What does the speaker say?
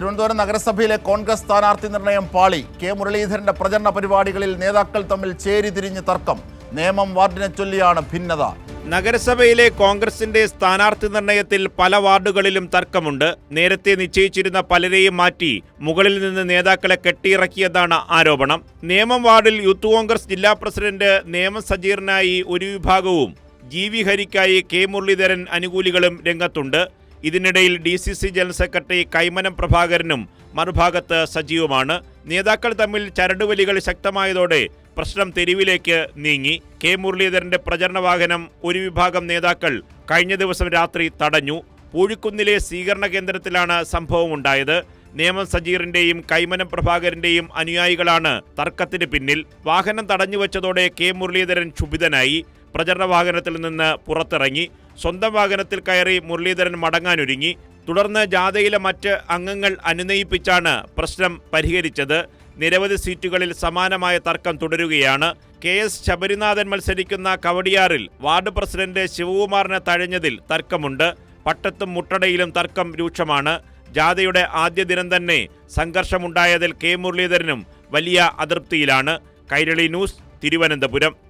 തിരുവനന്തപുരം നഗരസഭയിലെ കോൺഗ്രസ് സ്ഥാനാർത്ഥി നിർണയം പാളി. കെ മുരളീധരന്റെ പ്രചരണ പരിപാടികളിൽ നേതാക്കൾ തമ്മിൽ ചേരിതിരിഞ്ഞ് തർക്കം. നിയമം വാർഡിനെ ചൊല്ലിയാണ് ഭിന്നത. നഗരസഭയിലെ കോൺഗ്രസിന്റെ സ്ഥാനാർത്ഥി നിർണയത്തിൽ പല വാർഡുകളിലും തർക്കമുണ്ട്. നേരത്തെ നിശ്ചയിച്ചിരുന്ന പലരെയും മാറ്റി മുകളിൽ നിന്ന് നേതാക്കളെ കെട്ടിയിറക്കിയതാണ് ആരോപണം. നിയമം വാർഡിൽ യൂത്ത് കോൺഗ്രസ് ജില്ലാ പ്രസിഡന്റ് നേമം സജീറിനായി ഒരു വിഭാഗവും ജി വി ഹരിക്കായി കെ മുരളീധരൻ അനുകൂലികളും രംഗത്തുണ്ട്. ഇതിനിടയിൽ D C C general secretary Kaimanam പ്രഭാകരനും മറുഭാഗത്ത് സജീവമാണ്. നേതാക്കൾ തമ്മിൽ ചരടുവലികൾ ശക്തമായതോടെ പ്രശ്നം തെരുവിലേക്ക് നീങ്ങി. കെ. മുരളീധരന്റെ പ്രചരണ വാഹനം ഒരു വിഭാഗം നേതാക്കൾ കഴിഞ്ഞ ദിവസം രാത്രി തടഞ്ഞു. പൂഴിക്കുന്നിലെ സ്വീകരണ കേന്ദ്രത്തിലാണ് സംഭവമുണ്ടായത് നേമം സജീറിന്റെയും കൈമനം പ്രഭാകരന്റെയും അനുയായികളാണ് തർക്കത്തിന് പിന്നിൽ. വാഹനം തടഞ്ഞുവെച്ചതോടെ കെ. മുരളീധരൻ ക്ഷുഭിതനായി. പ്രചരണ വാഹനത്തിൽ നിന്ന് പുറത്തിറങ്ങി. സ്വന്തം വാഹനത്തിൽ കയറി മുരളീധരൻ മടങ്ങാനൊരുങ്ങി. തുടർന്ന് ജാഥയിലെ മറ്റ് അംഗങ്ങൾ അനുനയിപ്പിച്ചാണ് പ്രശ്നം പരിഹരിച്ചത്. നിരവധി സീറ്റുകളിൽ സമാനമായ തർക്കം തുടരുകയാണ്. കെ എസ് ശബരിനാഥൻ മത്സരിക്കുന്ന കവടിയാറിൽ വാർഡ് പ്രസിഡന്റ് ശിവകുമാറിനെ തഴഞ്ഞതിൽ തർക്കമുണ്ട്. പട്ടത്തും മുട്ടടയിലും തർക്കം രൂക്ഷമാണ്. ജാഥയുടെ ആദ്യ ദിനം തന്നെ സംഘർഷമുണ്ടായതിൽ കെ മുരളീധരനും വലിയ അതൃപ്തിയിലാണ്. കൈരളി ന്യൂസ് തിരുവനന്തപുരം.